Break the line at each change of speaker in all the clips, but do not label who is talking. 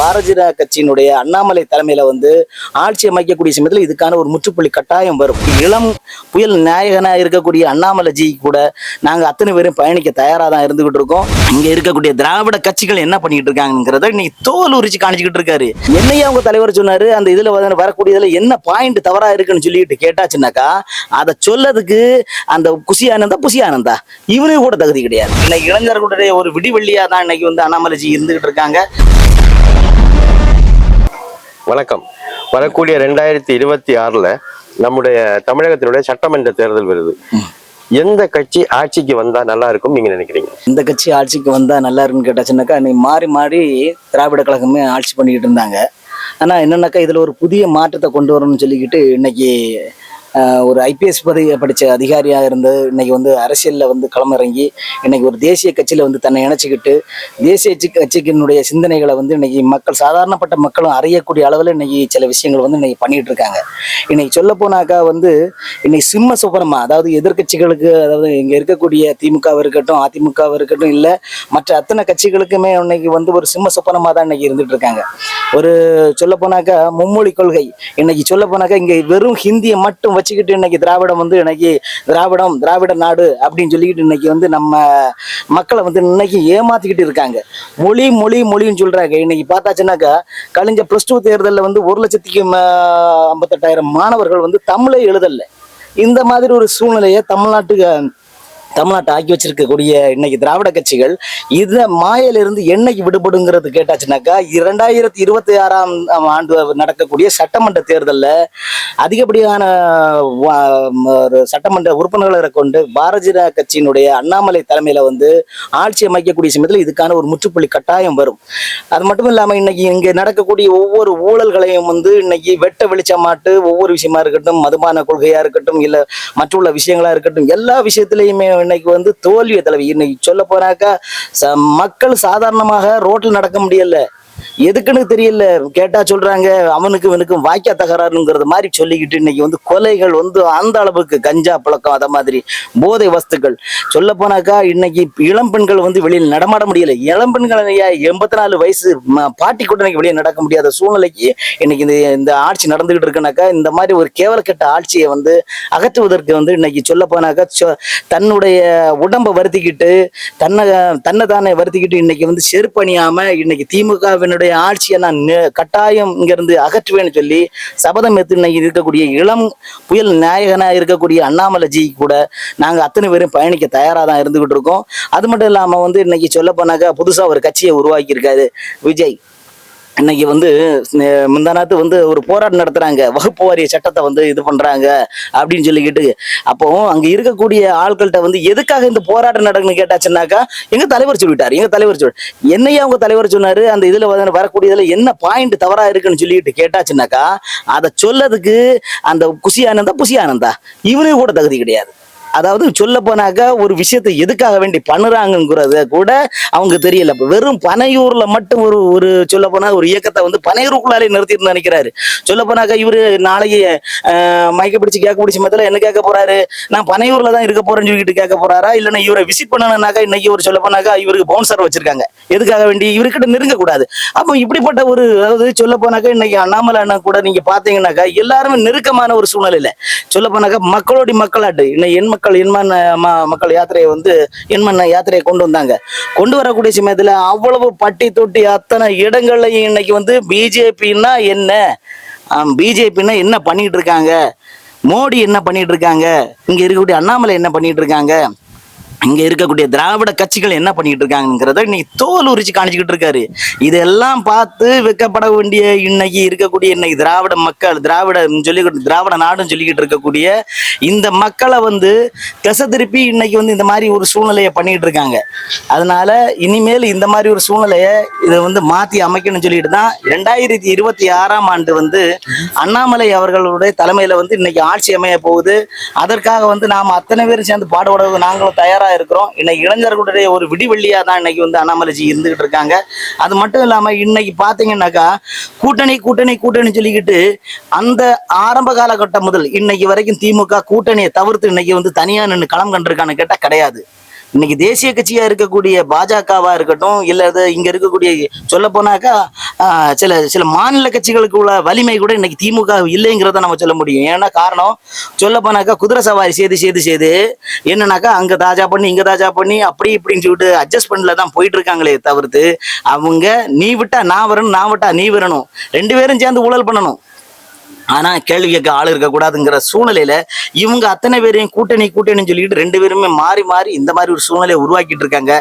பாரதிய கட்சியினுடைய அண்ணாமலை தலைமையில வந்து ஆட்சி அமைக்கக்கூடிய சமயத்தில் இதுக்கான ஒரு முற்றுப்புள்ளி கட்டாயம் வரும். இளம் புயல் நாயகனாக இருக்கக்கூடிய அண்ணாமலை ஜி கூட நாங்கள் அத்தனை பேரும் பயணிக்க தயாராக தான் இருந்துகிட்டு இருக்கோம். இங்கே இருக்கக்கூடிய திராவிட கட்சிகள் என்ன பண்ணிக்கிட்டு இருக்காங்கிறத இன்னைக்கு தோல் உரிச்சு காணிச்சுக்கிட்டு இருக்காரு. என்னையா அவங்க தலைவர் சொன்னாரு அந்த இதில் வரக்கூடியதில் என்ன பாயிண்ட் தவறாக இருக்குன்னு சொல்லிட்டு கேட்டாச்சுன்னாக்கா அதை சொல்லதுக்கு அந்த குசி ஆனந்தா புசி ஆனந்தா. இவனுக்கு கூட தகுதி கிடையாது. இன்னைக்கு இளைஞர்களுடைய ஒரு விடிவெள்ளியாக தான் இன்னைக்கு வந்து அண்ணாமலைஜி இருந்துகிட்டு இருக்காங்க.
வணக்கம். வரக்கூடிய ரெண்டாயிரத்தி இருபத்தி ஆறுல நம்முடைய தமிழகத்தினுடைய சட்டமன்ற தேர்தல் வருது. எந்த கட்சி ஆட்சிக்கு வந்தா நல்லா இருக்கும் நீங்க நினைக்கிறீங்க?
இந்த கட்சி ஆட்சிக்கு வந்தா நல்லா இருக்குன்னு கேட்டாச்சுன்னாக்கா இன்னைக்கு மாறி மாறி திராவிட கழகமே ஆட்சி பண்ணிக்கிட்டு இருந்தாங்க. ஆனா என்னன்னாக்கா இதுல ஒரு புதிய மாற்றத்தை கொண்டு வரணும்னு சொல்லிக்கிட்டு இன்னைக்கு ஒரு ஐபிஎஸ் பதவி படித்த அதிகாரியாக இருந்து இன்னைக்கு வந்து அரசியலில் வந்து களமிறங்கி இன்னைக்கு ஒரு தேசிய கட்சியில் வந்து தன்னை இணைச்சிக்கிட்டு தேசிய கட்சிக்கினுடைய சிந்தனைகளை வந்து இன்னைக்கு மக்கள் சாதாரணப்பட்ட மக்களும் அறியக்கூடிய அளவில் இன்னைக்கு சில விஷயங்கள் வந்து இன்னைக்கு பண்ணிட்டு இருக்காங்க. இன்னைக்கு சொல்ல போனாக்கா வந்து இன்னைக்கு சிம்ம சுப்பரமா அதாவது எதிர்க்கட்சிகளுக்கு அதாவது இங்கே இருக்கக்கூடிய திமுகவாக இருக்கட்டும் அதிமுகவாக இருக்கட்டும் இல்லை மற்ற அத்தனை கட்சிகளுக்குமே இன்னைக்கு வந்து ஒரு சிம்ம சுப்பரமா தான் இன்னைக்கு இருந்துட்டு இருக்காங்க. ஒரு சொல்ல போனாக்கா மும்மொழி கொள்கை இன்னைக்கு சொல்ல போனாக்கா இங்கே வெறும் ஹிந்தியை மட்டும் வச்சுக்கிட்டு இன்னைக்கு திராவிடம் வந்து இன்னைக்கு திராவிடம் திராவிட நாடு அப்படின்னு சொல்லிக்கிட்டு இன்னைக்கு வந்து நம்ம மக்களை வந்து இன்னைக்கு ஏமாத்திக்கிட்டு இருக்காங்க. மொழி மொழி மொழின்னு சொல்றாங்க. இன்னைக்கு பார்த்தாச்சுன்னாக்கா கழிஞ்ச பிளஸ் டூ தேர்தலில் வந்து ஒரு லட்சத்துக்கு ஐம்பத்தெட்டாயிரம் மாணவர்கள் வந்து தமிழை எழுதல. இந்த மாதிரி ஒரு சூழ்நிலையை தமிழ்நாட்டுக்கு தமிழ்நாட்டை ஆக்கி வச்சிருக்கக்கூடிய இன்னைக்கு திராவிட கட்சிகள் இந்த மாயிலிருந்து என்னைக்கு விடுபடுங்கிறது கேட்டாச்சுனாக்கா இரண்டாயிரத்தி இருபத்தி ஆறாம் ஆண்டு நடக்கக்கூடிய சட்டமன்ற தேர்தலில் அதிகப்படியான வா- ஒரு சட்டமன்ற உறுப்பினர்களை கொண்டு பாரதிய கட்சியினுடைய அண்ணாமலை தலைமையில் வந்து ஆட்சி அமைக்கக்கூடிய சமயத்தில் இதுக்கான ஒரு முற்றுப்புள்ளி கட்டாயம் வரும். அது மட்டும் இல்லாமல் இன்னைக்கு இங்கே நடக்கக்கூடிய ஒவ்வொரு ஊழல்களையும் வந்து இன்னைக்கு வெட்ட வெளிச்சமாட்டு ஒவ்வொரு விஷயமா இருக்கட்டும் மதுபான கொள்கையா இருக்கட்டும் இல்லை மற்றுள்ள விஷயங்களா இருக்கட்டும் எல்லா விஷயத்திலையுமே இன்னைக்கு வந்து தோல்வியை தலைவி இன்னைக்கு சொல்ல போனாக்கா மக்கள் சாதாரணமாக ரோட்டில் நடக்க முடியல. எதுக்குன்னு தெரியல. கேட்டா சொல்றாங்க அவனுக்கு இவனுக்கும் வாய்க்கா தகராறுங்கிறது மாதிரி சொல்லிக்கிட்டு இன்னைக்கு வந்து கொலைகள் வந்து அந்த அளவுக்கு கஞ்சா பழக்கம் அதை மாதிரி போதை வஸ்துக்கள். சொல்ல போனாக்கா இன்னைக்கு இளம் பெண்கள் வந்து வெளியில் நடமாட முடியல. இளம் பெண்கள் எண்பத்தி நாலு வயசு பாட்டி கூட இன்னைக்கு வெளியே நடக்க முடியாத சூழ்நிலைக்கு இன்னைக்கு இந்த இந்த ஆட்சி நடந்துகிட்டு இருக்குனாக்கா இந்த மாதிரி ஒரு கேவலக்கெட்ட ஆட்சியை வந்து அகற்றுவதற்கு வந்து இன்னைக்கு சொல்ல போனாக்கா சொ- தன்னுடைய உடம்பை வருத்திக்கிட்டு தன்னை தன்னை தானே வருத்திக்கிட்டு இன்னைக்கு வந்து செருப்பணியாம இன்னைக்கு திமுகவினுடைய ஆட்சியை நான் கட்டாயம் இங்கிருந்து அகற்றுவேன்னு சொல்லி சபதம் எடுத்து இன்னைக்கு இருக்கக்கூடிய இளம் புயல் நாயகனாக இருக்கக்கூடிய அண்ணாமலைஜி கூட நாங்கள் அத்தனை பேரும் பயணிக்க தயாராக தான் இருந்துகிட்டு இருக்கோம். அது மட்டும் இல்லாமல் வந்து இன்னைக்கு சொல்ல போனாக்கா புதுசாக ஒரு கட்சியை உருவாக்கியிருக்காரு விஜய். இன்னைக்கு வந்து முந்தானாத்து வந்து ஒரு போராட்டம் நடத்துறாங்க. வகுப்பு வாரிய சட்டத்தை வந்து இது பண்றாங்க அப்படின்னு சொல்லிக்கிட்டு. அப்போ அங்க இருக்கக்கூடிய ஆட்கள்கிட்ட வந்து எதுக்காக இந்த போராட்டம் நடக்குன்னு கேட்டாச்சுன்னாக்கா எங்க தலைவர் சொல்லிட்டாரு. எங்க தலைவர் சொல் என்னையா உங்க தலைவர் சொன்னாரு? அந்த இதுல வரக்கூடிய வரக்கூடியதுல என்ன பாயிண்ட் தவறா இருக்குன்னு சொல்லிட்டு கேட்டாச்சுன்னாக்கா அதை சொல்லதுக்கு அந்த குசி ஆனந்தா புசி ஆனந்தா. இவனுக்கு கூட தகுதி கிடையாது. அதாவது சொல்ல போனாக்கா ஒரு விஷயத்தை எதுக்காக வேண்டி பண்ணுறாங்கங்கிறத கூட அவங்க தெரியல. வெறும் பனையூர்ல மட்டும் ஒரு ஒரு சொல்ல போனா ஒரு இயக்கத்தை வந்து பனையூருக்குள்ளாலே நிறுத்திட்டு நினைக்கிறாரு சொல்ல போனாக்கா இவரு நாளைக்கு மயக்க பிடிச்சு கேட்க பிடிச்ச மத்தியில் என்ன கேட்க போறாரு? நான் பனையூர்ல தான் இருக்க போறேன்னு சொல்லிட்டு கேட்க போறாரா? இல்லைன்னா இவரை விசிட் பண்ணணும்னாக்கா இன்னைக்கு ஒரு சொல்ல போனாக்கா இவருக்கு பவுன்சர் வச்சிருக்காங்க. எதுக்காக வேண்டி இவர்கிட்ட நெருங்க கூடாது அப்போ இப்படிப்பட்ட ஒரு அதாவது சொல்ல போனாக்கா இன்னைக்கு அண்ணாமலை அண்ணா கூட நீங்க பாத்தீங்கன்னாக்கா எல்லாருமே நெருக்கமான ஒரு சூழ்நிலையில. சொல்ல போனாக்கா மக்களோடைய மக்களாட்டு இன்னைக்கு என் மக்கள் எண்மண் ம- மக்கள் யாத்திரையை வந்து எண்மண் யாத்திரையை கொண்டு வந்தாங்க. கொண்டு வரக்கூடிய சமயத்துல அவ்வளவு பட்டி தொட்டி அத்தனை இடங்கள்லையும் இன்னைக்கு வந்து பிஜேபின்னா என்ன? பிஜேபின்னா என்ன பண்ணிட்டு இருக்காங்க? மோடி என்ன பண்ணிட்டு இருக்காங்க? இங்க இருக்கக்கூடிய அண்ணாமலை என்ன பண்ணிட்டு இருக்காங்க? இங்க இருக்கக்கூடிய திராவிட கட்சிகள் என்ன பண்ணிட்டு இருக்காங்கிறத இன்னைக்கு தோல் உரிச்சு காணிச்சுக்கிட்டு இருக்காரு. இதெல்லாம் பார்த்து வைக்கப்பட வேண்டிய இன்னைக்கு இருக்கக்கூடிய இன்னைக்கு திராவிட மக்கள் திராவிட சொல்லி திராவிட நாடுன்னு சொல்லிக்கிட்டு இருக்கக்கூடிய இந்த மக்களை வந்து திசை திருப்பி இன்னைக்கு வந்து இந்த மாதிரி ஒரு சூழ்நிலையை பண்ணிட்டு இருக்காங்க. அதனால இனிமேல் இந்த மாதிரி ஒரு சூழ்நிலையை இதை வந்து மாத்தி அமைக்கணும்னு சொல்லிட்டு தான் ரெண்டாயிரத்தி இருபத்தி ஆறாம் ஆண்டு வந்து அண்ணாமலை அவர்களுடைய தலைமையில வந்து இன்னைக்கு ஆட்சி அமைய போகுது. அதற்காக வந்து நாம அத்தனை பேரும் சேர்ந்து பாடுபட நாங்களும் தயாரா இருக்கிறோம். இன்னைக்கு இளைஞர்களுடைய ஒரு விடிவெள்ளியா தான் இன்னைக்கு வந்து அண்ணாமலைஜி இருந்துகிட்டு இருக்காங்க. அது மட்டும் இல்லாம இன்னைக்கு பாத்தீங்கன்னாக்கா கூட்டணி கூட்டணி கூட்டணி சொல்லிக்கிட்டு அந்த ஆரம்ப காலகட்டம் முதல் இன்னைக்கு வரைக்கும் திமுக கூட்டணியை தவிர்த்து இன்னைக்கு வந்து தனியா நின்று களம் கண்டிருக்கான்னு கேட்டா கிடையாது. இன்னைக்கு தேசிய கட்சியா இருக்கக்கூடிய பாஜகவா இருக்கட்டும் இல்ல இது இங்க இருக்கக்கூடிய சொல்ல போனாக்கா சில சில மாநில கட்சிகளுக்கு உள்ள வலிமை கூட இன்னைக்கு திமுக இல்லைங்கிறத நம்ம சொல்ல முடியும். ஏன்னா காரணம் சொல்ல போனாக்கா குதிரை சவாரி செய்து செய்து செய்து என்னன்னாக்கா அங்க தாஜா பண்ணி இங்க தாஜா பண்ணி அப்படி இப்படின்னு சொல்லிட்டு அட்ஜஸ்ட்மெண்ட்ல தான் போயிட்டு இருக்காங்களே தவிர்த்து அவங்க நீ விட்டா நான் வரணும் நான் விட்டா நீ வரணும். ரெண்டு பேரும் சேர்ந்து ஊழல் பண்ணணும். ஆனா கேள்வி கேட்க ஆள் இருக்கக்கூடாதுங்கிற சூழ்நிலையில இவங்க அத்தனை பேரையும் கூட்டணி கூட்டணின்னு சொல்லிட்டு ரெண்டு பேருமே மாறி மாறி இந்த மாதிரி ஒரு சூழ்நிலையை உருவாக்கிட்டு இருக்காங்க.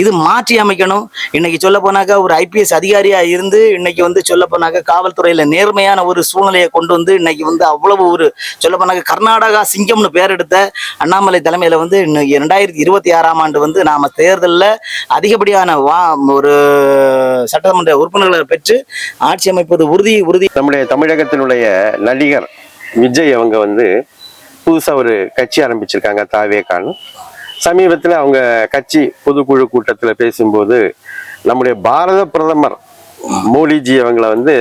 இது மாற்றி அமைக்கணும். இன்னைக்கு சொல்ல போனாக்கா ஒரு ஐபிஎஸ் அதிகாரியா இருந்து இன்னைக்கு வந்து சொல்ல போனாக்கா காவல்துறையில நேர்மையான ஒரு சூழ்நிலையை கொண்டு வந்து இன்னைக்கு வந்து அவ்வளவு ஒரு சொல்ல போனாக்கா கர்நாடகா சிங்கம்னு பேர் எடுத்த அண்ணாமலை தலைமையில வந்து இன்னைக்கு ரெண்டாயிரத்தி இருபத்தி ஆறாம் ஆண்டு வந்து நாம தேர்தலில் அதிகப்படியான வா ஒரு சட்டமன்ற உறுப்பினர்களை பெற்று ஆட்சி அமைப்பது உறுதி உறுதி.
நம்முடைய தமிழகத்தினுடைய நடிகர் விஜய் அவங்க வந்து புதுசாக ஒரு கட்சி ஆரம்பிச்சிருக்காங்க தாவேக்கான்னு சமீபத்தில் அவங்க கட்சி பொதுக்குழு கூட்டத்தில் பேசும்போது நம்முடைய பாரத பிரதமர் மோடிஜி அவங்கள வந்து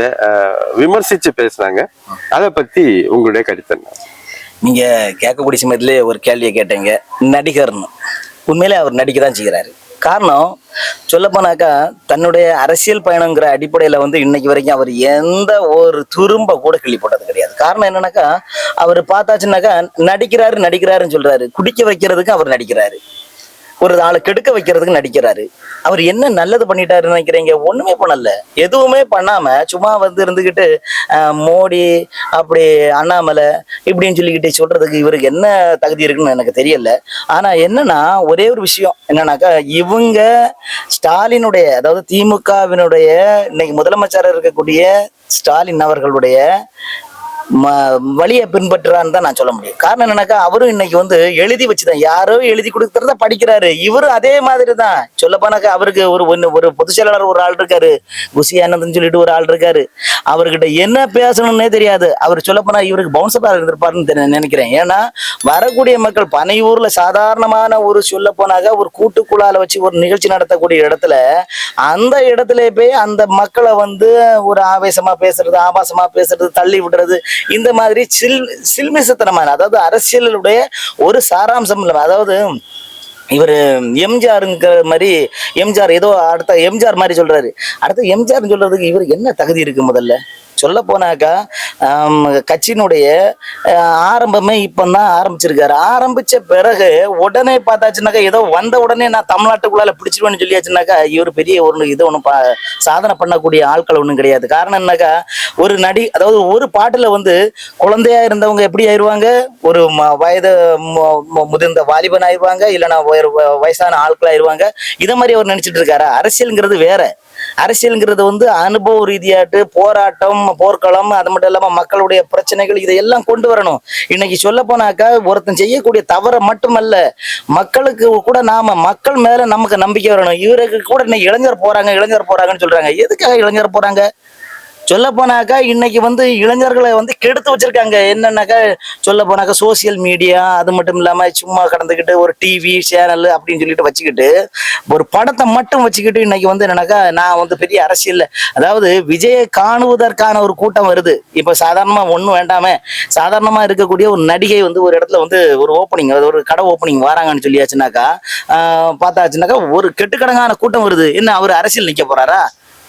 விமர்சித்து பேசினாங்க பேசுனாங்க. அதை பற்றி உங்களுடைய கருத்து என்ன?
நீங்க கேட்கக்கூடிய சமயத்திலே ஒரு கேள்வியை கேட்டீங்க நடிகர்னு. உண்மையிலே அவர் நடிக்க தான் செய்கிறாரு. காரணம் சொல்லப்போனாக்கா தன்னுடைய அரசியல் பயணங்கிற அடிப்படையில வந்து இன்னைக்கு வரைக்கும் அவர் எந்த ஒரு துரும்ப கூட கிள்ளி போட்டது கிடையாது. காரணம் என்னன்னாக்கா அவர் பார்த்தாச்சுனாக்கா நடிக்கிறாரு நடிக்கிறாருன்னு சொல்றாரு. குடிக்க வைக்கிறதுக்கு அவர் நடிக்கிறாரு. ஒரு ஆளை கெடுக்க வைக்கிறதுக்கு நடிக்கிறாரு. அவர் என்ன நல்லது பண்ணிட்டாருன்னு நினைக்கிறீங்க? ஒண்ணுமே பண்ணல. எதுவுமே பண்ணாம சும்மா வந்து இருந்துகிட்டு மோடி அப்படி அண்ணாமலை இப்படின்னு சொல்லிக்கிட்டு சொல்றதுக்கு இவருக்கு என்ன தகுதி இருக்குன்னு எனக்கு தெரியல. ஆனா என்னன்னா ஒரே ஒரு விஷயம் என்னன்னாக்கா இவங்க ஸ்டாலினுடைய அதாவது திமுகவினுடைய இன்னைக்கு முதலமைச்சராக இருக்கக்கூடிய ஸ்டாலின் அவர்களுடைய வழியை பின்பற்றுறான்னு தான் நான் சொல்ல முடியும். காரணம் என்னன்னாக்கா அவரும் இன்னைக்கு வந்து எழுதி வச்சுதான். யாரோ எழுதி கொடுக்கறத படிக்கிறாரு. இவரும் அதே மாதிரி தான் சொல்லப்போனாக்கா அவருக்கு ஒரு ஒன்று ஒரு பொதுச் செயலாளர் ஒரு ஆள் இருக்காரு. குசி ஆனந்த்னு சொல்லிட்டு ஒரு ஆள் இருக்காரு. அவர்கிட்ட என்ன பேசணும்னே தெரியாது. அவர் சொல்லப்போனா இவருக்கு பவுன்சராக இருந்திருப்பாருன்னு நினைக்கிறேன். ஏன்னா வரக்கூடிய மக்கள் பனையூர்ல சாதாரணமான ஒரு சொல்ல போனாக்க ஒரு கூட்டுக்குழால வச்சு ஒரு நிகழ்ச்சி நடத்தக்கூடிய இடத்துல அந்த இடத்துல போய் அந்த மக்களை வந்து ஒரு ஆவேசமா பேசுறது ஆபாசமா பேசுறது தள்ளி விடுறது இந்த மாதிரி சில் சில்மிசத்தனமான அதாவது அரசியலுடைய ஒரு சாராம்சம் இல்லை அதாவது இவர் எம்ஜிஆருங்கிற மாதிரி எம்ஜிஆர் ஏதோ அடுத்த எம்ஜிஆர் மாதிரி சொல்றாரு. அடுத்த எம்ஜிஆர்னு சொல்றதுக்கு இவர் என்ன தகுதி இருக்கு முதல்ல? சொல்ல போனாக்கா கட்சியினுடைய ஆரம்பமே ஆரம்பமே இப்பதான் ஆரம்பிச்சிருக்காரு. ஆரம்பிச்ச பிறகு உடனே பார்த்தாச்சுனாக்கா ஏதோ வந்த உடனே நான் தமிழ்நாட்டுக்குள்ளால பிடிச்சிருவேன்னு சொல்லியாச்சுனாக்கா இவர் பெரிய ஒரு இது ஒன்றும் சாதனை பண்ணக்கூடிய ஆட்கள் ஒன்றும் கிடையாது. காரணம் என்னக்கா ஒரு நடி அதாவது ஒரு பாட்டில் வந்து குழந்தையா இருந்தவங்க எப்படி ஆயிடுவாங்க ஒரு ம- வயது முதிர்ந்த வாலிபன் ஆயிடுவாங்க இல்லைன்னா வயசான ஆட்கள் ஆயிடுவாங்க இதை மாதிரி அவர் நினைச்சிட்டு இருக்காரா. அரசியல்ங்கிறது வேற. அரசியல்ங்கிறது வந்து அனுபவ ரீதியாட்டு போராட்டம் போர்க்களம் அது மட்டும் இல்லாம மக்களுடைய பிரச்சனைகள் இதையெல்லாம் கொண்டு வரணும். இன்னைக்கு சொல்ல போனாக்கா ஒருத்தன் செய்யக்கூடிய தவறை மட்டுமல்ல மக்களுக்கு கூட நாம மக்கள் மேல நமக்கு நம்பிக்கை வரணும். இவருக்கு கூட இன்னைக்கு இளைஞர் போறாங்க இளைஞர் போறாங்கன்னு சொல்றாங்க. எதுக்காக இளைஞர் போறாங்க? சொல்ல போனாக்கா இன்னைக்கு வந்து இளைஞர்களை வந்து கெடுத்து வச்சிருக்காங்க. என்னன்னாக்கா சொல்ல போனாக்கா சோசியல் மீடியா அது மட்டும் இல்லாம சும்மா கடந்துக்கிட்டு ஒரு டிவி சேனல் அப்படின்னு சொல்லிட்டு வச்சுக்கிட்டு ஒரு படத்தை மட்டும் வச்சுக்கிட்டு இன்னைக்கு வந்து என்னன்னாக்கா நான் வந்து பெரிய அரசியல் அதாவது விஜயை காணுவதற்கான ஒரு கூட்டம் வருது. இப்ப சாதாரணமா ஒண்ணும் வேண்டாமே சாதாரணமா இருக்கக்கூடிய ஒரு நடிகை வந்து ஒரு இடத்துல வந்து ஒரு ஓப்பனிங் ஒரு கடை ஓப்பனிங் வராங்கன்னு சொல்லியாச்சுனாக்கா பார்த்தாச்சுனாக்கா ஒரு கெட்டுக்கடங்கான கூட்டம் வருது. என்ன அவர் அரசியல் நிக்க போறாரா?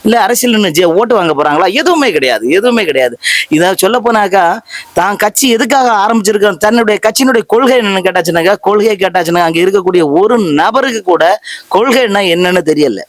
இல்ல அரசியல் ஜே ஓட்டு வாங்க போறாங்களா? எதுவுமே கிடையாது. எதுவுமே கிடையாது. இதை சொல்ல போனாக்கா தான் கட்சி எதுக்காக ஆரம்பிச்சிருக்கோம் தன்னுடைய கட்சியினுடைய கொள்கை என்னன்னு கேட்டாச்சுனாக்கா கொள்கையை கேட்டாச்சுன்னா அங்க இருக்கக்கூடிய ஒரு நபருக்கு கூட கொள்கைன்னா என்னன்னு தெரியல.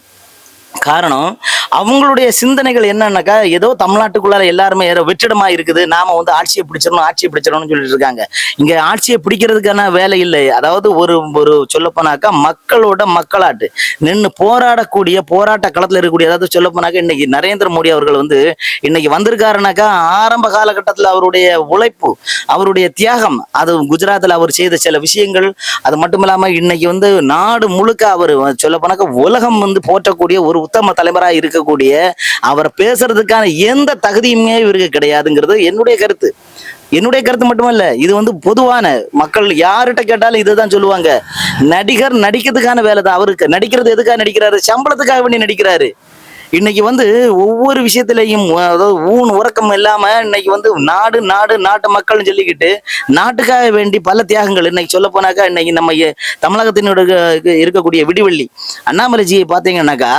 காரணம் அவங்களுடைய சிந்தனைகள் என்னன்னாக்கா ஏதோ தமிழ்நாட்டுக்குள்ளார எல்லாருமே ஏதோ வெற்றிடமா இருக்குது. நாம வந்து ஆட்சியை பிடிச்சிடணும் ஆட்சியை பிடிச்சிடணும்னு சொல்லிட்டு இருக்காங்க. இங்க ஆட்சியை பிடிக்கிறதுக்கான வேலை இல்லை. அதாவது ஒரு ஒரு சொல்லப்போனாக்கா மக்களோட மக்களாட்டு. நின்று போராடக்கூடிய போராட்ட களத்துல இருக்கக்கூடிய அதாவது சொல்லப்போனாக்கா இன்னைக்கு நரேந்திர மோடி அவர்கள் வந்து இன்னைக்கு வந்திருக்காருனாக்கா ஆரம்ப காலகட்டத்தில் அவருடைய உழைப்பு அவருடைய தியாகம் அது குஜராத்தில் அவர் செய்த சில விஷயங்கள் அது மட்டும் இல்லாமல் இன்னைக்கு வந்து நாடு முழுக்க அவர் சொல்லப்போனாக்கா உலகம் வந்து போற்றக்கூடிய ஒரு உத்தம தலைவராக இருக்கக்கூடிய அவர் பேசுறதுக்கான எந்த தகுதியுமே இவருக்கு கிடையாதுங்கிறது என்னுடைய கருத்து. என்னுடைய கருத்து மட்டுமல்ல இது வந்து பொதுவான மக்கள் யார்கிட்ட கேட்டாலும் இதுதான் சொல்லுவாங்க. நடிகர் நடிக்கிறதுக்கான வேலை தான் அவருக்கு நடிக்கிறது எதுக்காக நடிக்கிறாரு? சம்பளத்துக்காக வேண்டி நடிக்கிறாரு. இன்னைக்கு வந்து ஒவ்வொரு விஷயத்திலையும் அதாவது ஊன் உறக்கம் இல்லாம இன்னைக்கு வந்து நாடு நாடு நாட்டு மக்கள்னு சொல்லிக்கிட்டு நாட்டுக்காக வேண்டி பல தியாகங்கள். இன்னைக்கு சொல்ல போனாக்கா இன்னைக்கு நம்ம தமிழகத்தினுடைய இருக்கக்கூடிய விடிவெள்ளி அண்ணாமலைஜியை பார்த்தீங்கன்னாக்கா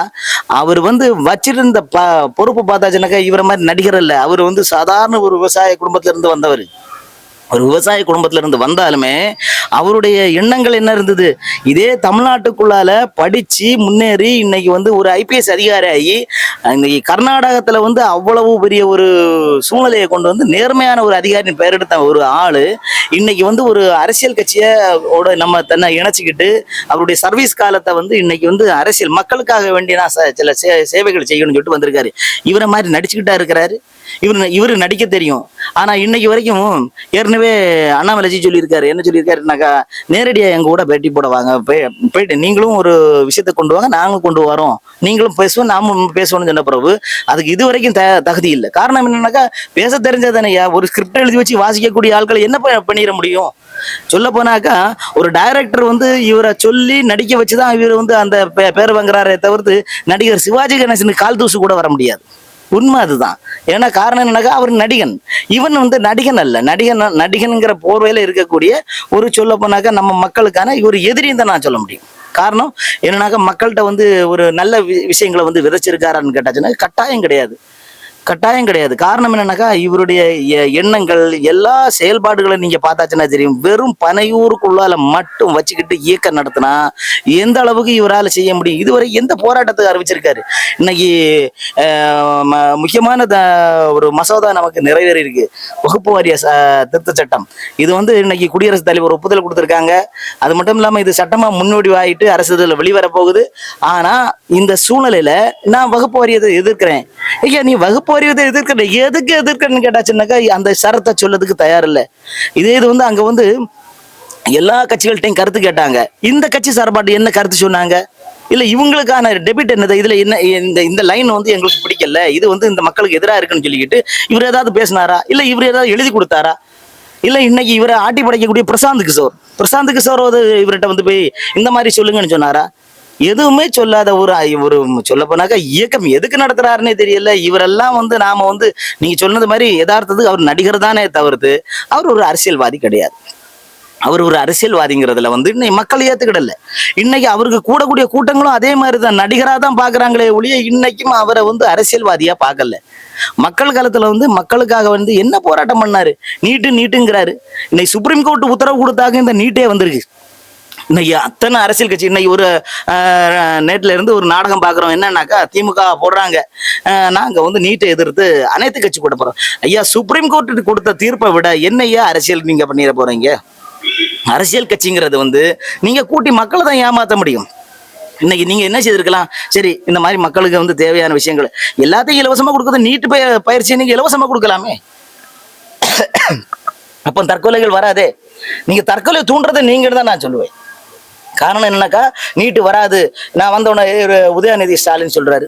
அவர் வந்து வச்சிருந்த ப பொறுப்பு பார்த்தாச்சுனாக்கா இவரை மாதிரி நடிகர் இல்லை. அவர் வந்து சாதாரண ஒரு விவசாய குடும்பத்திலிருந்து வந்தவர். ஒரு விவசாய குடும்பத்துல இருந்து வந்தாலுமே அவருடைய எண்ணங்கள் என்ன இருந்தது? இதே தமிழ்நாட்டுக்குள்ளால படிச்சு முன்னேறி இன்னைக்கு வந்து ஒரு ஐபிஎஸ் அதிகாரி ஆகி இன்னைக்கு கர்நாடகத்துல வந்து அவ்வளவு பெரிய ஒரு சூழ்நிலையை கொண்டு வந்து நேர்மையான ஒரு அதிகாரியின் பெயர் எடுத்த ஒரு ஆளு இன்னைக்கு வந்து ஒரு அரசியல் கட்சியை ஓட நம்ம தன்னை இணைச்சிக்கிட்டு அவருடைய சர்வீஸ் காலத்தை வந்து இன்னைக்கு வந்து அரசியல் மக்களுக்காக வேண்டிய நான் ச- சில சே சேவைகள் செய்யணும்னு சொல்லிட்டு வந்திருக்காரு. இவரை மாதிரி நடிச்சுக்கிட்டா இருக்கிறாரு. இவர் இவர் நடிக்க தெரியும். ஆனா இன்னைக்கு வரைக்கும் ஏற்கனவே அண்ணாமலைஜி சொல்லியிருக்காரு. என்ன சொல்லியிருக்காருனாக்கா நேரடியா எங்க கூட பேட்டி போட வாங்க போய்- போயிட்டு நீங்களும் ஒரு விஷயத்தை கொண்டு வாங்க நாங்களும் கொண்டு வரோம். நீங்களும் பேசுவோம் நாமும் பேசுவோம்னு சொன்ன பிறகு அதுக்கு இது வரைக்கும் த தகுதி இல்லை. காரணம் என்னன்னாக்கா பேச தெரிஞ்சதானையா ஒரு ஸ்கிரிப்ட் எழுதி வச்சு வாசிக்கக்கூடிய ஆட்களை என்ன பண்ணிட முடியும்? சொல்ல போனாக்கா ஒரு டைரக்டர் வந்து இவரை சொல்லி நடிக்க வச்சுதான் இவர் வந்து அந்த பேர் வாங்குறாரே தவிர்த்து நடிகர் சிவாஜி கணேசனுக்கு கால் தூசு கூட வர முடியாது. உண்மை அதுதான். ஏன்னா காரணம் என்னன்னாக்கா அவர் நடிகன். இவன் வந்து நடிகன் அல்ல. நடிகன் நடிகனுங்கிற போர்வையில் இருக்கக்கூடிய ஒரு சொல்ல போனாக்கா நம்ம மக்களுக்கான ஒரு எதிரியும் தான் நான் சொல்ல முடியும். காரணம் என்னன்னாக்கா மக்கள்கிட்ட வந்து ஒரு நல்ல வி- விஷயங்களை வந்து விதைச்சிருக்காரான்னு கேட்டாச்சுன்னா கட்டாயம் கிடையாது. கட்டாயம் கிடையாது. காரணம் என்னன்னாக்கா இவருடைய எண்ணங்கள் எல்லா செயல்பாடுகளும் நீங்க பார்த்தாச்சுன்னா தெரியும். வெறும் பனையூருக்குள்ளால மட்டும் வச்சுக்கிட்டு இயக்கம் நடத்தினா எந்த அளவுக்கு இவரால் செய்ய முடியும்? இதுவரை எந்த போராட்டத்துக்கு அறிவிச்சிருக்காரு? இன்னைக்கு ம- முக்கியமான த- ஒரு மசோதா நமக்கு நிறைவேறி இருக்கு வகுப்பு வாரிய ச- திருத்த சட்டம். இது வந்து இன்னைக்கு குடியரசுத் தலைவர் ஒப்புதல் கொடுத்துருக்காங்க. அது மட்டும் இல்லாமல் இது சட்டமா முன்வடிவாயிட்டு அரசு இதில் வெளிவர போகுது ஆனா இந்த சூழ்நிலையில நான் வகுப்பு வாரியத்தை எதிர்க்கிறேன். ஐயா நீ வகுப்பு வாரியத்தை எதிர்க்கிற எதுக்கு எதிர்க்கிறேன்னு கேட்டாச்சுன்னாக்கா அந்த சரத்தை சொல்லதுக்கு தயார் இல்லை இதே இது வந்து அங்க வந்து எல்லா கட்சிகள்கிட்டையும் கருத்து கேட்டாங்க. இந்த கட்சி சார்பாட்டு என்ன கருத்து சொன்னாங்க? இல்ல இவங்களுக்கான டெபிட் என்னது? இதுல என்ன இந்த இந்த லைன் வந்து எங்களுக்கு பிடிக்கல. இது வந்து இந்த மக்களுக்கு எதிராக இருக்குன்னு சொல்லிக்கிட்டு இவர் ஏதாவது பேசினாரா? இல்ல இவர் ஏதாவது எழுதி கொடுத்தாரா? இல்ல இன்னைக்கு இவரை ஆட்டி படைக்கக்கூடிய பிரசாந்த் கிஷோர் பிரசாந்த் கிஷோர் வந்து இவர்கிட்ட வந்து போய் இந்த மாதிரி சொல்லுங்கன்னு சொன்னாரா? எதுவுமே சொல்லாத ஒரு ஒரு சொல்ல போனாக்கா இயக்கம் எதுக்கு நடத்துறாருன்னே தெரியல. இவரெல்லாம் வந்து நாம வந்து நீங்க சொன்னது மாதிரி யதார்த்தத்துக்கு அவர் நடிகர் தானே தவிர்த்து அவர் ஒரு அரசியல்வாதி கிடையாது. அவர் ஒரு அரசியல்வாதிங்கிறதுல வந்து இன்னைக்கு மக்கள் ஏத்துக்கிடல. இன்னைக்கு அவருக்கு கூடக்கூடிய கூட்டங்களும் அதே மாதிரி தான் நடிகரா தான் பாக்குறாங்களே ஒழிய இன்னைக்கும் அவரை வந்து அரசியல்வாதியா பார்க்கல. மக்கள் காலத்துல வந்து மக்களுக்காக வந்து என்ன போராட்டம் பண்ணாரு? நீட்டு நீட்டுங்கிறாரு. இன்னைக்கு சுப்ரீம் கோர்ட் உத்தரவு கொடுத்தாக்க இந்த நீட்டே வந்திருக்கு. இன்னைக்கு அத்தனை அரசியல் கட்சி இன்னைக்கு ஒரு ஆஹ், நேட்ல இருந்து ஒரு நாடகம் பார்க்குறோம். என்னன்னாக்கா திமுக போடுறாங்க. நாங்கள் நாங்க வந்து நீட்டை எதிர்த்து அனைத்து கட்சி கூட போறோம். ஐயா சுப்ரீம் கோர்ட்டு கொடுத்த தீர்ப்பை விட என்னையா அரசியல் நீங்க பண்ணிட போறீங்க? அரசியல் கட்சிங்கிறது வந்து நீங்க கூட்டி மக்களை தான் ஏமாத்த முடியும். இன்னைக்கு நீங்க என்ன செய்திருக்கலாம்? சரி இந்த மாதிரி மக்களுக்கு வந்து தேவையான விஷயங்கள். எல்லாத்தையும் இலவசமா கொடுக்கறது நீட்டு பய பயிற்சி நீங்க இலவசமா கொடுக்கலாமே. அப்போ தற்கொலைகள் வராதே. நீங்க தற்கொலை தூண்டுறதை நீங்க தான் நான் சொல்லுவேன். காரணம் என்னன்னாக்கா நீட்டு வராது. நான் வந்தவுடனே ஒரு உதயநிதி ஸ்டாலின் சொல்றாரு.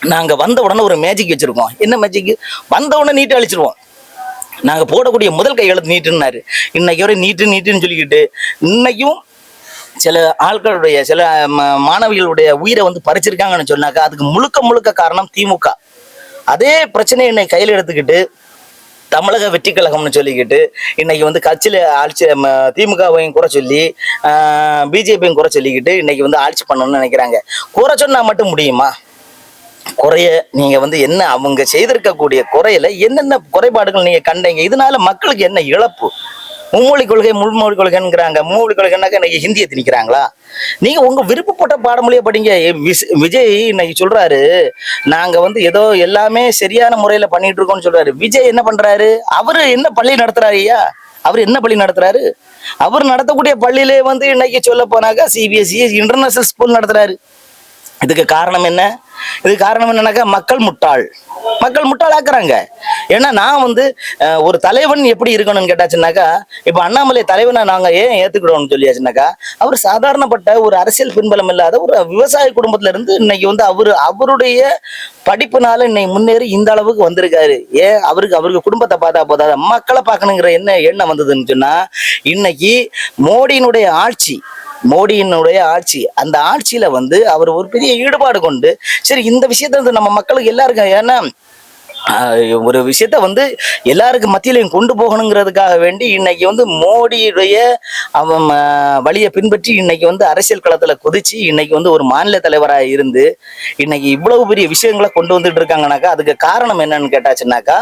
நாங்கள் வந்த உடனே ஒரு மேஜிக் வச்சிருக்கோம். என்ன மேஜிக் வந்த உடனே நீட்டு அழிச்சிருவோம். நாங்கள் போடக்கூடிய முதல் கையெழுத்து நீட்டுன்னாரு. இன்னைக்கு வரை நீட்டு நீட்டுன்னு சொல்லிக்கிட்டு இன்னைக்கும் சில ஆட்களுடைய சில ம- மாணவிகளுடைய உயிரை வந்து பறிச்சிருக்காங்கன்னு சொன்னாக்கா அதுக்கு முழுக்க முழுக்க காரணம் திமுக. அதே பிரச்சனையை என்னை கையில் எடுத்துக்கிட்டு தமிழக வெற்றி கழகம்னு சொல்லிக்கிட்டு இன்னைக்கு வந்து கட்சியில் ஆட்சி ம, திமுகவையும் குறை சொல்லி பிஜேபியும் குறை சொல்லிக்கிட்டு இன்னைக்கு வந்து ஆட்சி பண்ணணும்னு நினைக்கிறாங்க. குறை சொன்னால் மட்டும் முடியுமா? குறைய நீங்க வந்து என்ன அவங்க செய்திருக்கக்கூடிய குறையில என்னென்ன குறைபாடுகள் நீங்க கண்டீங்க? இதனால மக்களுக்கு என்ன இழப்பு? மும்மொழி கொள்கை மும்மொழி கொள்கைங்கிறாங்க. மும்மொழி கொள்கைனாக்க இன்னைக்கு ஹிந்தியை திணிக்கிறாங்களா? நீங்க உங்க விருப்பப்பட்ட பாடமொழியை படிங்க. விஸ்- விஜய் இன்னைக்கு சொல்றாரு நாங்க வந்து ஏதோ எல்லாமே சரியான முறையில பண்ணிட்டு இருக்கோம்னு சொல்றாரு. விஜய் என்ன பண்றாரு? அவரு என்ன பள்ளி நடத்துறாரு ஐயா? அவர் என்ன பள்ளி நடத்துறாரு? அவர் நடத்தக்கூடிய பள்ளியிலே வந்து இன்னைக்கு சொல்ல போனாக்கா சிபிஎஸ்இ இன்டர்நேஷனல் ஸ்கூல் நடத்துறாரு. இதுக்கு காரணம் என்ன? இதுக்கு காரணம் என்னன்னாக்கா மக்கள் முட்டாள். மக்கள் முட்டாளாக்குறாங்க. ஏன்னா நான் வந்து ஒரு தலைவன் எப்படி இருக்கணும்னு கேட்டாச்சுனாக்கா இப்போ அண்ணாமலை தலைவனை நாங்க ஏன் ஏத்துக்கிடுவோம்னு சொல்லியாச்சுனாக்கா அவர் சாதாரணப்பட்ட ஒரு அரசியல் பின்பலம் இல்லாத ஒரு விவசாய குடும்பத்துல இருந்து இன்னைக்கு வந்து அவரு அவருடைய படிப்புனால இன்னைக்கு முன்னேறி இந்த அளவுக்கு வந்திருக்காரு. ஏன்? அவருக்கு அவருக்கு குடும்பத்தை பார்த்தா போதாது? மக்களை பார்க்கணுங்கிற என்ன எண்ணம் வந்ததுன்னு சொன்னா இன்னைக்கு மோடியினுடைய ஆட்சி மோடியினுடைய ஆட்சி. அந்த ஆட்சியில வந்து அவர் ஒரு பெரிய ஈடுபாடு கொண்டு சரி இந்த விஷயத்த வந்து நம்ம மக்களுக்கு எல்லாருக்கும் ஏன்னா ஒரு விஷயத்த வந்து எல்லாருக்கும் மத்தியிலையும் கொண்டு போகணுங்கிறதுக்காக வேண்டி இன்னைக்கு வந்து மோடியுடைய அவன் வழியை பின்பற்றி இன்னைக்கு வந்து அரசியல் களத்துல குதிச்சு இன்னைக்கு வந்து ஒரு மாநில தலைவராக இருந்து இன்னைக்கு இவ்வளவு பெரிய விஷயங்களை கொண்டு வந்துட்டு இருக்காங்கனாக்கா அதுக்கு காரணம் என்னன்னு கேட்டாச்சுன்னாக்கா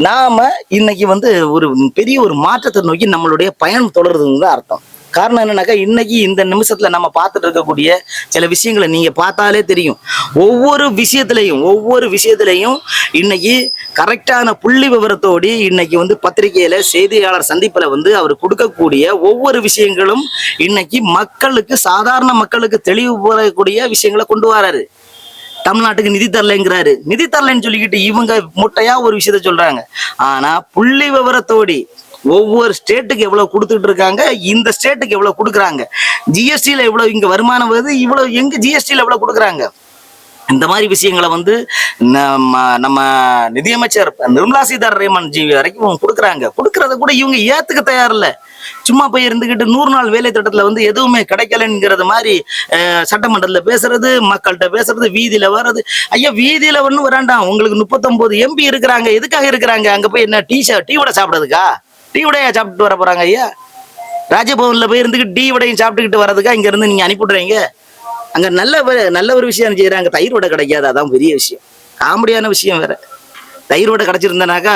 நாம இன்னைக்கு வந்து ஒரு பெரிய ஒரு மாற்றத்தை நோக்கி நம்மளுடைய பயணம் தொடருதுன்னு தான் அர்த்தம். காரணம் என்னன்னாக்கா இன்னைக்கு இந்த நிமிஷத்துல நம்ம பார்த்துட்டு இருக்கக்கூடிய சில விஷயங்களை நீங்க பார்த்தாலே தெரியும். ஒவ்வொரு விஷயத்திலையும் ஒவ்வொரு விஷயத்திலையும் இன்னைக்கு கரெக்டான புள்ளி விவரத்தோடு இன்னைக்கு வந்து பத்திரிகையில செய்தியாளர் சந்திப்புல வந்து அவர் கொடுக்கக்கூடிய ஒவ்வொரு விஷயங்களும் இன்னைக்கு மக்களுக்கு சாதாரண மக்களுக்கு தெளிவு போகக்கூடிய விஷயங்களை கொண்டு வராரு. தமிழ்நாட்டுக்கு நிதி தரலைங்கிறாரு. நிதி தரலைன்னு சொல்லிக்கிட்டு இவங்க முட்டையா ஒரு விஷயத்த சொல்றாங்க. ஆனா புள்ளி விவரத்தோடி ஒவ்வொரு ஸ்டேட்டுக்கு எவ்வளவு கொடுத்துட்டு இருக்காங்க இந்த ஸ்டேட்டுக்கு எவ்வளவு கொடுக்குறாங்க? ஜிஎஸ்டியில எவ்வளவு இங்க வருமானம் வருது இவ்வளவு எங்க ஜிஎஸ்டியில எவ்வளவு கொடுக்குறாங்க? இந்த மாதிரி விஷயங்களை வந்து நம்ம நம்ம நிதியமைச்சர் நிர்மலா சீதாராமன் ஜி வரைக்கும் கொடுக்குறாங்க. கொடுக்கறத கூட இவங்க ஏத்துக்க தயாரில்ல சும்மா போய் இருந்துகிட்டு நூறு நாள் வேலை திட்டத்துல வந்து எதுவுமே கிடைக்கலங்கிறது மாதிரி சட்டமன்றத்துல பேசுறது மக்கள்கிட்ட பேசுறது வீதியில வர்றது. ஐயா வீதியில ஒன்றும் வராண்டாம். உங்களுக்கு முப்பத்தொன்பது எம்பி இருக்கிறாங்க. எதுக்காக இருக்கிறாங்க? அங்க போய் என்ன டீ டீ வடை சாப்பிடுறதுக்கா? டீ வடையா சாப்பிட்டு வர போறாங்க ஐயா? ராஜபவன்ல போய் இருந்துக்கிட்டு டீ வடையும் சாப்பிட்டுக்கிட்டு வர்றதுக்கா இங்க இருந்து நீங்க அனுப்பிவிடுறீங்க? அங்க நல்ல நல்ல ஒரு விஷயம் செய்யறாங்க. தயிர் வடை கிடைக்காது. அதான் பெரிய விஷயம். காமெடியான விஷயம் வேற. தயிர் வடை கிடைச்சிருந்தனாக்கா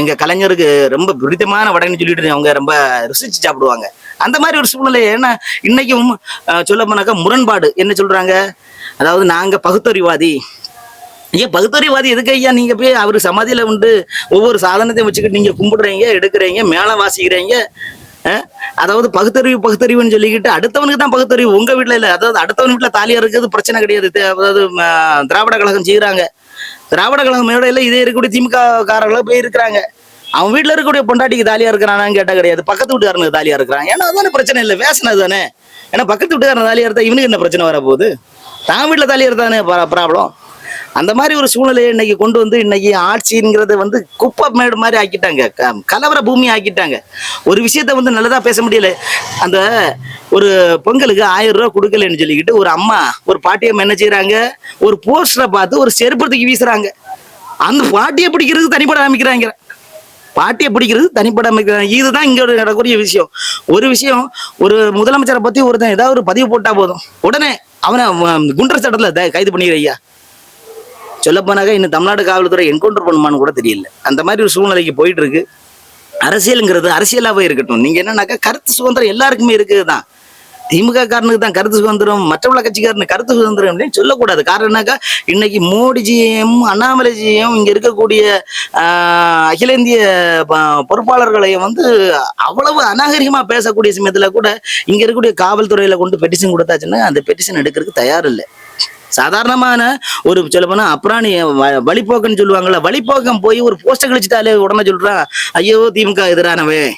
எங்க கலைஞருக்கு ரொம்ப பிடித்தமான வடைன்னு சொல்லிட்டு அவங்க ரொம்ப ருசிச்சு சாப்பிடுவாங்க. அந்த மாதிரி ஒரு சூழ்நிலை. ஏன்னா இன்னைக்கும் சொல்ல போனாக்கா முரண்பாடு. என்ன சொல்றாங்க? அதாவது நாங்க பகுத்தறிவாதி. ஏன் பகுத்தறிவாதி எதுக்கு ஐயா? நீங்க போய் அவர் சமாதியில உண்டு ஒவ்வொரு சாதனத்தையும் வச்சுக்கிட்டு நீங்க கும்பிடுறீங்க எடுக்கிறீங்க மேளம் வாசிக்கிறீங்க அதாவது பகுத்தறிவு பகுத்தறிவுன்னு சொல்லிக்கிட்டு அடுத்தவனுக்கு தான் பகுத்தறிவு. உங்க வீட்டுல இல்ல. அதாவது அடுத்தவன் வீட்டுல தாலியா இருக்கிறது பிரச்சனை கிடையாது. அதாவது திராவிட கழகம் செய்யறாங்க. திராவிட கழகம் மேடையில இதே இருக்கக்கூடிய திமுக காரர்களும் போய் இருக்கிறாங்க. அவன் வீட்டுல இருக்கக்கூடிய பொண்டாட்டிக்கு தாலியா இருக்கிறானான்னு கேட்டா கிடையாது. பக்கத்து வீட்டுக்காரனுக்கு தாலியா இருக்கிறான். ஏன்னா அதுதானே பிரச்சனை இல்லை. வேசனை தானே ஏன்னா பக்கத்து வீட்டுக்காரன் தாலியா இருந்தா இவனுக்கு என்ன பிரச்சனை வர போகுது தான் வீட்டுல தாலியா இருந்தானே ப்ராப்ளம். அந்த மாதிரி ஒரு சூழ்நிலையை இன்னைக்கு கொண்டு வந்து இன்னைக்கு ஆட்சிங்கிறத வந்து குப்பை மேடு மாதிரி ஆக்கிட்டாங்க. க- கலவர பூமி ஆக்கிட்டாங்க. ஒரு விஷயத்த வந்து நல்லதா பேச முடியல. அந்த ஒரு பொங்கலுக்கு ஆயிரம் ரூபா கொடுக்கலன்னு சொல்லிக்கிட்டு ஒரு அம்மா ஒரு பாட்டியம் என்ன செய்யறாங்க ஒரு போஸ்டரை பார்த்து ஒரு செருப்பத்துக்கு வீசுறாங்க. அந்த பாட்டியை பிடிக்கிறதுக்கு தனிப்பட அமைக்கிறாங்க. பாட்டியை பிடிக்கிறது தனிப்பட அமைக்கிறாங்க. இதுதான் இங்க ஒரு விஷயம். ஒரு விஷயம் ஒரு முதலமைச்சரை பத்தி ஒருத்தன் ஏதாவது ஒரு பதிவு போட்டா போதும். உடனே அவனை குண்டர் சட்டத்துல த- கைது பண்ணிக்கிற ஐயா. சொல்லப்போனாக்கா இன்னும் தமிழ்நாடு காவல்துறை என்கவுண்டர் பண்ணுமான்னு கூட தெரியல. அந்த மாதிரி ஒரு சூழ்நிலைக்கு போயிட்டு இருக்கு அரசியலுங்கிறது அரசியலாகவே இருக்கட்டும். நீங்கள் என்னன்னாக்கா கருத்து சுதந்திரம் எல்லாருக்குமே இருக்குது தான். திமுக காரனுக்கு தான் கருத்து சுதந்திரம் மற்றவள்ள கட்சிக்காரனுக்கு கருத்து சுதந்திரம் அப்படின்னு சொல்லக்கூடாது. காரணம் என்னக்கா இன்னைக்கு மோடிஜியும் அண்ணாமலைஜியும் இங்க இருக்கக்கூடிய அகில இந்திய ப- பொறுப்பாளர்களையும் வந்து அவ்வளவு அநாகரிகமா பேசக்கூடிய சமயத்துல கூட இங்க இருக்கக்கூடிய காவல்துறையில கொண்டு பெட்டிஷன் கொடுத்தாச்சுன்னா அந்த பெட்டிஷன் எடுக்கிறதுக்கு தயார் இல்லை சாதாரணமான ஒரு சொல்ல போனா அப்புறாணி வ- சொல்லுவாங்கல்ல வழிப்போக்கம் போய் ஒரு போஸ்டர் கழிச்சுட்டாலே உடனே சொல்றான் ஐயோ திமுக எதிரானவன்.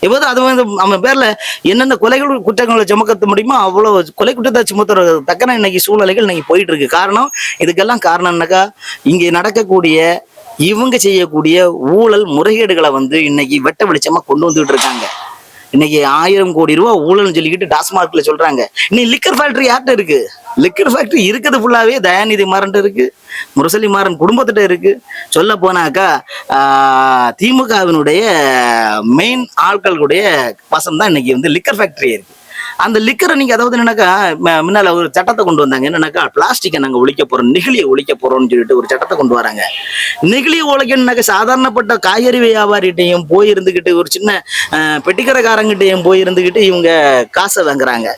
எப்போது அது வந்து அவன் பேர்ல என்னென்ன கொலைகள் குற்றங்களை சுமக்க முடியுமோ அவ்வளவு கொலை குற்றத்தை சுமத்துற தக்கன இன்னைக்கு சூழ்நிலைகள் இன்னைக்கு போயிட்டு இருக்கு காரணம் இதுக்கெல்லாம் காரணம் என்னக்கா? இங்கே நடக்கக்கூடிய இவங்க செய்யக்கூடிய ஊழல் முறைகேடுகளை வந்து இன்னைக்கு வெட்ட வெளிச்சமா கொண்டு வந்துட்டு இருக்காங்க. இன்னைக்கு ஆயிரம் கோடி ரூபாய் ஊழல்னு சொல்லிக்கிட்டு டாஸ்மார்க்ல சொல்றாங்க. இன்னைக்கு லிக்கர் ஃபேக்டரி யார்கிட்ட இருக்கு? லிக்கர் ஃபேக்டரி இருக்கிறது ஃபுல்லாவே தயாநிதி மாறன் இருக்கு. முரசலி மாறன் குடும்பத்திட்ட இருக்கு. சொல்ல போனாக்கா திமுகவினுடைய மெயின் ஆட்களுடைய வசம் தான் இன்னைக்கு வந்து லிக்கர் ஃபேக்டரி இருக்கு. அந்த லிக்கரை நீங்க அதாவது என்னன்னாக்கா ம- முன்னால ஒரு சட்டத்தை கொண்டு வந்தாங்க. என்னன்னாக்கா பிளாஸ்டிக்கை நாங்க ஒழிக்க போறோம் நெகிழியை ஒழிக்க போறோம்னு சொல்லிட்டு ஒரு சட்டத்தை கொண்டு வராங்க. நெகிழி ஒழிக்கணும்னாக்க சாதாரணப்பட்ட காய்கறி வியாபாரிகிட்டையும் போய் இருந்துகிட்டு ஒரு சின்ன அஹ், போய் இருந்துகிட்டு இவங்க காசை வாங்குறாங்க.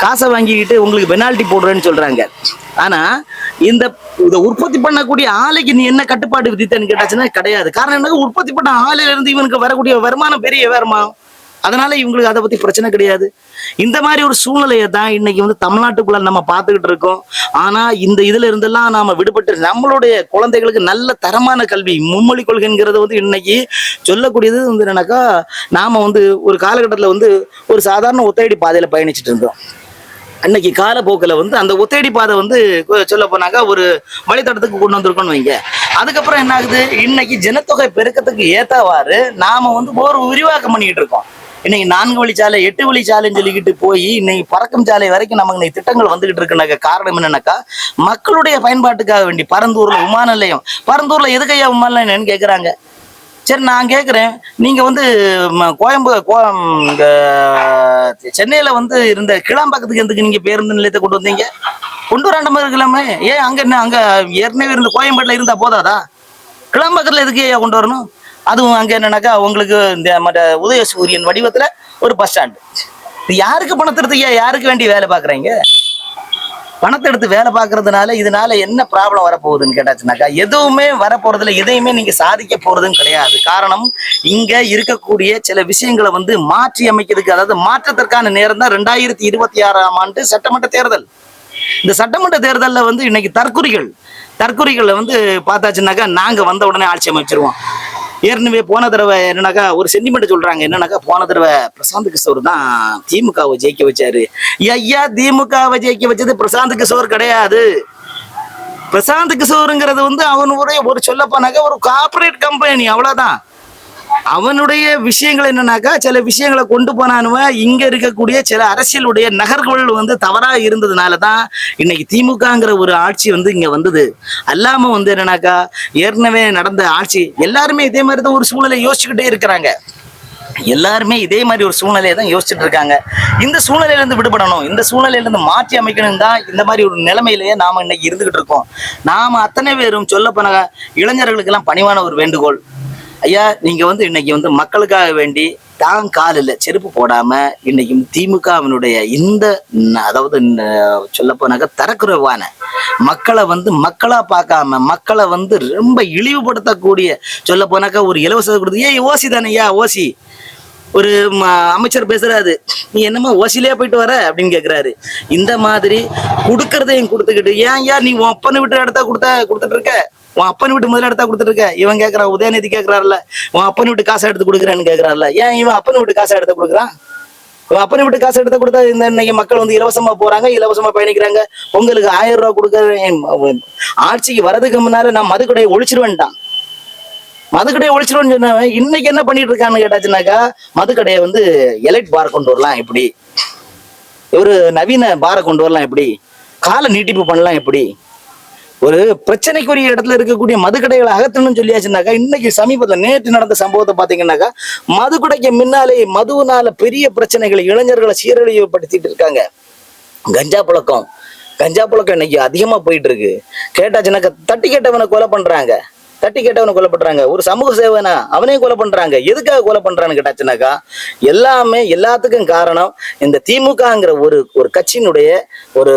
காசை வாங்கிக்கிட்டு உங்களுக்கு பெனால்ட்டி போடுறேன்னு சொல்றாங்க. ஆனா இந்த இதை உற்பத்தி பண்ணக்கூடிய ஆலைக்கு நீ என்ன கட்டுப்பாடு விதித்தன்னு கேட்டாச்சுன்னா கிடையாது. காரணம் என்ன உற்பத்தி பண்ண ஆலையில இருந்து இவனுக்கு வரக்கூடிய வருமானம் பெரிய வருமானம். அதனால இவங்களுக்கு அதை பத்தி பிரச்சனை கிடையாது. இந்த மாதிரி ஒரு சூழ்நிலையை தான் இன்னைக்கு வந்து தமிழ்நாட்டுக்குள்ள நம்ம பார்த்துக்கிட்டு இருக்கோம். ஆனா இந்த இதுல இருந்தெல்லாம் நாம விடுபட்டு நம்மளுடைய குழந்தைகளுக்கு நல்ல தரமான கல்வி மும்மொழி கொள்கைங்கிறது வந்து இன்னைக்கு சொல்லக்கூடியது வந்து என்னன்னாக்கா நாம வந்து ஒரு காலகட்டத்தில் வந்து ஒரு சாதாரண ஒத்தையடி பாதையில பயணிச்சுட்டு இருந்தோம். அன்னைக்கு காலப்போக்கில் வந்து அந்த ஒத்தையடி பாதை வந்து சொல்ல போனாக்கா ஒரு வழித்தடத்துக்கு கொண்டு வந்திருக்கோம்னு வைங்க. அதுக்கப்புறம் என்ன ஆகுது இன்னைக்கு ஜனத்தொகை பெருக்கத்துக்கு ஏத்தவாறு நாம வந்து ஒரு விரிவாக்கம் பண்ணிக்கிட்டு இருக்கோம். இன்னைக்கு நான்கு வழிச்சாலை எட்டு வழிச்சாலைன்னு சொல்லிக்கிட்டு போய் இன்னைக்கு பறக்கும் சாலை வரைக்கும் நமக்கு இன்னைக்கு திட்டங்கள் வந்துகிட்டு இருக்குனாக்க காரணம் என்னன்னாக்கா மக்களுடைய பயன்பாட்டுக்காக வேண்டி பரந்தூர்ல விமான நிலையம். பரந்தூர்ல எதுக்கையா விமான நிலையம்னு கேட்குறாங்க சரி நான் கேட்குறேன் நீங்கள் வந்து கோயம்பு கோ இங்கே சென்னையில் வந்து இருந்த கிளாம்பாக்கத்துக்கு எதுக்கு நீங்கள் பேருந்து நிலையத்தை கொண்டு வந்தீங்க? கொண்டு வராண்ட மாதிரி இருக்கலாமே? ஏன் அங்கே என்ன அங்கே ஏற்கனவே இருந்த கோயம்பேட்டில் இருந்தால் போதாதா? கிளாம்பாக்கத்தில் எதுக்கு ஐயா கொண்டு வரணும்? அதுவும் அங்கே என்னன்னாக்கா உங்களுக்கு இந்த மற்ற உதயசூரியன் வடிவத்தில் ஒரு பஸ் ஸ்டாண்டு இது யாருக்கு பணத்தை யாருக்கு வேண்டி வேலை பார்க்குறீங்க? பணத்தை எடுத்து வேலை பார்க்கறதுனால இதனால என்ன ப்ராப்ளம் வரப்போகுதுன்னு கேட்டாச்சுனாக்கா எதுவுமே வரப்போறதுல எதையுமே நீங்க சாதிக்க போறதும் கிடையாது. காரணம் இங்க இருக்கக்கூடிய சில விஷயங்களை வந்து மாற்றி அமைக்கிறதுக்கு அதாவது மாற்றத்திற்கான நேரம் தான் ரெண்டாயிரத்தி இருபத்தி ஆறாம் ஆண்டு சட்டமன்ற தேர்தல். இந்த சட்டமன்ற தேர்தலில் வந்து இன்னைக்கு தற்குறிகள் தற்குறிகளை வந்து பார்த்தாச்சுனாக்கா நாங்க வந்த உடனே ஆட்சி அமைச்சிருவோம். ஏற்கனவே போன தடவை என்னன்னாக்கா ஒரு சென்டிமெண்ட் சொல்றாங்க. என்னன்னாக்கா போன தடவை பிரசாந்த் கிஷோர் தான் திமுகவை ஜெயிக்க வச்சாரு. ஐயா திமுகவை ஜெயிக்க வச்சது பிரசாந்த் கிஷோர் கிடையாது. பிரசாந்த் கிஷோருங்கிறது வந்து அவனுடைய ஒரு சொல்லப்போனாக்க ஒரு கார்ப்பரேட் கம்பெனி அவ்வளவுதான். அவனுடைய விஷயங்கள் என்னன்னாக்கா சில விஷயங்களை கொண்டு போனானுவ. இங்க இருக்கக்கூடிய சில அரசியலுடைய நகர்கள் வந்து தவறா இருந்ததுனால தான் இன்னைக்கு திமுகங்கிற ஒரு ஆட்சி வந்து இங்க வந்தது. அல்லாம வந்து என்னன்னாக்கா ஏற்கனவே நடந்த ஆட்சி எல்லாருமே இதே மாதிரி தான் ஒரு சூழ்நிலை யோசிச்சுக்கிட்டே இருக்கிறாங்க. எல்லாருமே இதே மாதிரி ஒரு சூழ்நிலையை தான் யோசிச்சுட்டு இருக்காங்க. இந்த சூழ்நிலையிலேருந்து விடுபடணும் இந்த சூழ்நிலையிலேருந்து மாற்றி அமைக்கணும் தான் இந்த மாதிரி ஒரு நிலைமையிலேயே நாம இன்னைக்கு இருந்துகிட்டு இருக்கோம். நாம அத்தனை பேரும் சொல்ல போன இளைஞர்களுக்கெல்லாம் பணிவான ஒரு வேண்டுகோள். ஐயா நீங்க வந்து இன்னைக்கு வந்து மக்களுக்காக வேண்டி தான் காலில் செருப்பு போடாம இன்னைக்கு திமுகவினுடைய இந்த அதாவது சொல்ல போனாக்க தரக்குறைவான மக்களை வந்து மக்களா பார்க்காம மக்களை வந்து ரொம்ப இழிவுபடுத்தக்கூடிய சொல்ல போனாக்கா ஒரு இலவச கொடுத்து ஏய் ஓசி தானேயா ஓசி. ஒரு ம- அமைச்சர் பேசுறாரு. நீ என்னமா ஓசிலே போயிட்டு வர? அப்படின்னு கேக்குறாரு. இந்த மாதிரி கொடுக்கறதையும் கொடுத்துக்கிட்டு ஏன் ஏன் நீ ஒப்பனை விட்டு இடத்த கொடுத்த கொடுத்துட்டு இருக்க? உன் அப்பன் வீட்டு முதல்ல எடுத்தா கொடுத்துட்டு இருக்க இவன் கேக்குறான் உதயநிதி கேக்குறாருல்ல. உன் அப்பன் வீட்டு காசை எடுத்து கொடுக்குறேன்னு கேக்குறாருல்ல. ஏன் இவன் அப்பன் வீட்டு காசை எடுத்து கொடுக்குறான்? இவன் அப்பன் விட்டு காசு எடுத்து கொடுத்தா இந்த இன்னைக்கு மக்கள் வந்து இலவசமா போறாங்க இலவசமா பயணிக்கிறாங்க. பொங்கலுக்கு ஆயிரம் ரூபாய் கொடுக்க ஆட்சிக்கு வரதுக்கு முன்னால நான் மதுக்கடையை ஒழிச்சிருவேன்ட்டான். மதுக்கடையை ஒழிச்சிருவேன்னு சொன்னவன் இன்னைக்கு என்ன பண்ணிட்டு இருக்கான்னு கேட்டாச்சுனாக்கா மதுக்கடையை வந்து எலைட் பார் கொண்டு வரலாம் எப்படி ஒரு நவீன பாரை கொண்டு வரலாம் எப்படி காலை நீட்டிப்பு பண்ணலாம் எப்படி ஒரு பிரச்சனைக்குரிய இடத்துல இருக்கக்கூடிய மதுக்கடைகளை அகற்றணும்னு சொல்லியாச்சுனாக்கா இன்னைக்கு சமீபத்தில் நேற்று நடந்த சம்பவத்தை பார்த்தீங்கன்னாக்கா மதுக்கடைக்கு முன்னாலே மதுவினால பெரிய பிரச்சனைகளை இளைஞர்களை சீரழிவுபடுத்திட்டு இருக்காங்க. கஞ்சா புழக்கம். கஞ்சா புழக்கம் இன்னைக்கு அதிகமா போயிட்டு இருக்கு. கேட்டாச்சுனாக்கா தட்டி கேட்டவனை கொலை பண்றாங்க. தட்டி கேட்டவனை கொலை பண்றாங்க. ஒரு சமூக சேவனா அவனையும் கொலை பண்றாங்க. எதுக்காக கொலை பண்றான்னு கேட்டாச்சுனாக்கா எல்லாமே எல்லாத்துக்கும் காரணம் இந்த திமுகங்கிற ஒரு ஒரு கட்சியினுடைய ஒரு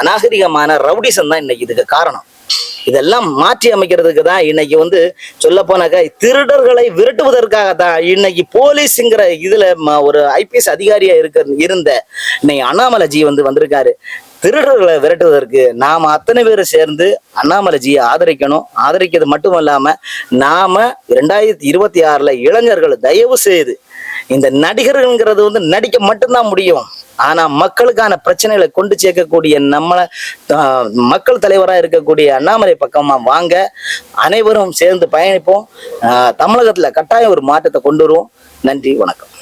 அநாகரிகமான ரவுடிசம் தான் இன்னைக்கு இதுக்கு காரணம். இதெல்லாம் மாற்றி அமைக்கிறதுக்கு தான் இன்னைக்கு வந்து சொல்ல போனாக்கா திருடர்களை விரட்டுவதற்காக தான் இன்னைக்கு போலீஸுங்கிற இதுல ஒரு ஐபிஎஸ் அதிகாரியா இருக்க இருந்த இன்னைக்கு அண்ணாமலைஜி வந்து வந்திருக்காரு. திருடர்களை விரட்டுவதற்கு நாம் அத்தனை பேரும் சேர்ந்து அண்ணாமலைஜியை ஆதரிக்கணும். ஆதரிக்கிறது மட்டும் இல்லாம நாம ரெண்டாயிரத்தி இருபத்தி ஆறுல இளைஞர்கள் தயவு செய்து இந்த நடிகர்கள்ங்கிறது வந்து நடிக்க மட்டும்தான் முடியும். ஆனா மக்களுக்கான பிரச்சனைகளை கொண்டு சேர்க்கக்கூடிய நம்மளை மக்கள் தலைவரா இருக்கக்கூடிய அண்ணாமலை பக்கமா வாங்க அனைவரும் சேர்ந்து பயணிப்போம். தமிழகத்துல கட்டாயம் ஒரு மாற்றத்தை கொண்டு வருவோம். நன்றி வணக்கம்.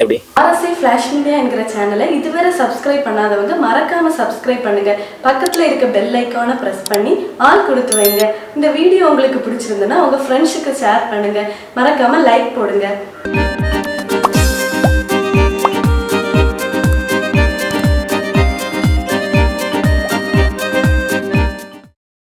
எப்படி?
ஆர்எஸ்ஐ ஃப்ளாஷ் மீடியா என்கிற சேனலை இதுவரை சப்ஸ்கிரைப் பண்ணாதவங்க மறக்காம சப்ஸ்கிரைப் பண்ணுங்க. பக்கத்துல இருக்க பெல் ஐக்கானை பிரஸ் பண்ணி ஆல் கொடுத்து வைங்க. இந்த வீடியோ உங்களுக்கு பிடிச்சிருந்ததுன்னா உங்க ஃப்ரெண்ட்ஸுக்கு ஷேர் பண்ணுங்க. மறக்காம லைக் போடுங்க.